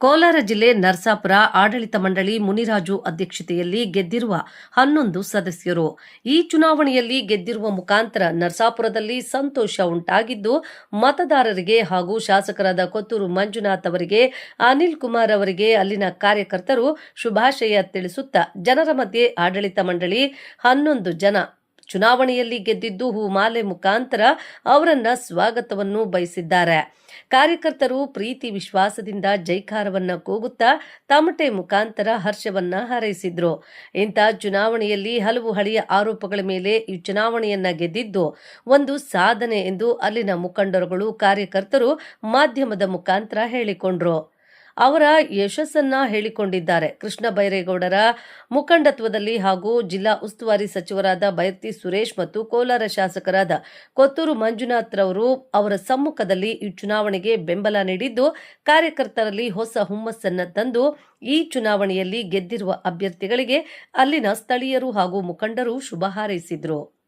ಕೋಲಾರ ಜಿಲ್ಲೆ ನರಸಾಪುರ ಆಡಳಿತ ಮಂಡಳಿ ಮುನಿರಾಜು ಅಧ್ಯಕ್ಷತೆಯಲ್ಲಿ ಗೆದ್ದಿರುವ ಹನ್ನೊಂದು ಸದಸ್ಯರು. ಈ ಚುನಾವಣೆಯಲ್ಲಿ ಗೆದ್ದಿರುವ ಮುಖಾಂತರ ನರಸಾಪುರದಲ್ಲಿ ಸಂತೋಷ ಉಂಟಾಗಿದ್ದು, ಮತದಾರರಿಗೆ ಹಾಗೂ ಶಾಸಕರಾದ ಕೊತ್ತೂರು ಮಂಜುನಾಥ್ ಅವರಿಗೆ, ಅನಿಲ್ ಕುಮಾರ್ ಅವರಿಗೆ ಅಲ್ಲಿನ ಕಾರ್ಯಕರ್ತರು ಶುಭಾಶಯ ತಿಳಿಸುತ್ತಾ ಜನರ ಮಧ್ಯೆ ಆಡಳಿತ ಮಂಡಳಿ ಹನ್ನೊಂದು ಜನ ಚುನಾವಣೆಯಲ್ಲಿ ಗೆದ್ದಿದ್ದು ಹೂಮಾಲೆ ಮುಖಾಂತರ ಅವರನ್ನ ಸ್ವಾಗತವನ್ನು ಬಯಸಿದ್ದಾರೆ. ಕಾರ್ಯಕರ್ತರು ಪ್ರೀತಿ ವಿಶ್ವಾಸದಿಂದ ಜೈಕಾರವನ್ನ ಕೂಗುತ್ತಾ ತಮಟೆ ಮುಖಾಂತರ ಹರ್ಷವನ್ನ ಹಾರೈಸಿದ್ರು. ಇಂಥ ಚುನಾವಣೆಯಲ್ಲಿ ಹಲವು ಹಳೆಯ ಆರೋಪಗಳ ಮೇಲೆ ಈ ಚುನಾವಣೆಯನ್ನ ಗೆದ್ದಿದ್ದು ಒಂದು ಸಾಧನೆ ಎಂದು ಅಲ್ಲಿನ ಮುಖಂಡರುಗಳು ಕಾರ್ಯಕರ್ತರು ಮಾಧ್ಯಮದ ಮುಖಾಂತರ ಹೇಳಿಕೊಂಡ್ರು. ಅವರ ಯಶಸ್ಸನ್ನ ಹೇಳಿಕೊಂಡಿದ್ದಾರೆ. ಕೃಷ್ಣ ಬೈರೇಗೌಡರ ಮುಖಂಡತ್ವದಲ್ಲಿ ಹಾಗೂ ಜಿಲ್ಲಾ ಉಸ್ತುವಾರಿ ಸಚಿವರಾದ ಬೈರ್ತಿ ಸುರೇಶ್ ಮತ್ತು ಕೋಲಾರ ಶಾಸಕರಾದ ಕೊತ್ತೂರು ಮಂಜುನಾಥ್ ರವರು ಅವರ ಸಮ್ಮುಖದಲ್ಲಿ ಈ ಚುನಾವಣೆಗೆ ಬೆಂಬಲ ನೀಡಿದ್ದು, ಕಾರ್ಯಕರ್ತರಲ್ಲಿ ಹೊಸ ಹುಮ್ಮಸ್ಸನ್ನ ತಂದು ಈ ಚುನಾವಣೆಯಲ್ಲಿ ಗೆದ್ದಿರುವ ಅಭ್ಯರ್ಥಿಗಳಿಗೆ ಅಲ್ಲಿನ ಸ್ಥಳೀಯರು ಹಾಗೂ ಮುಖಂಡರು ಶುಭ ಹಾರೈಸಿದ್ರು.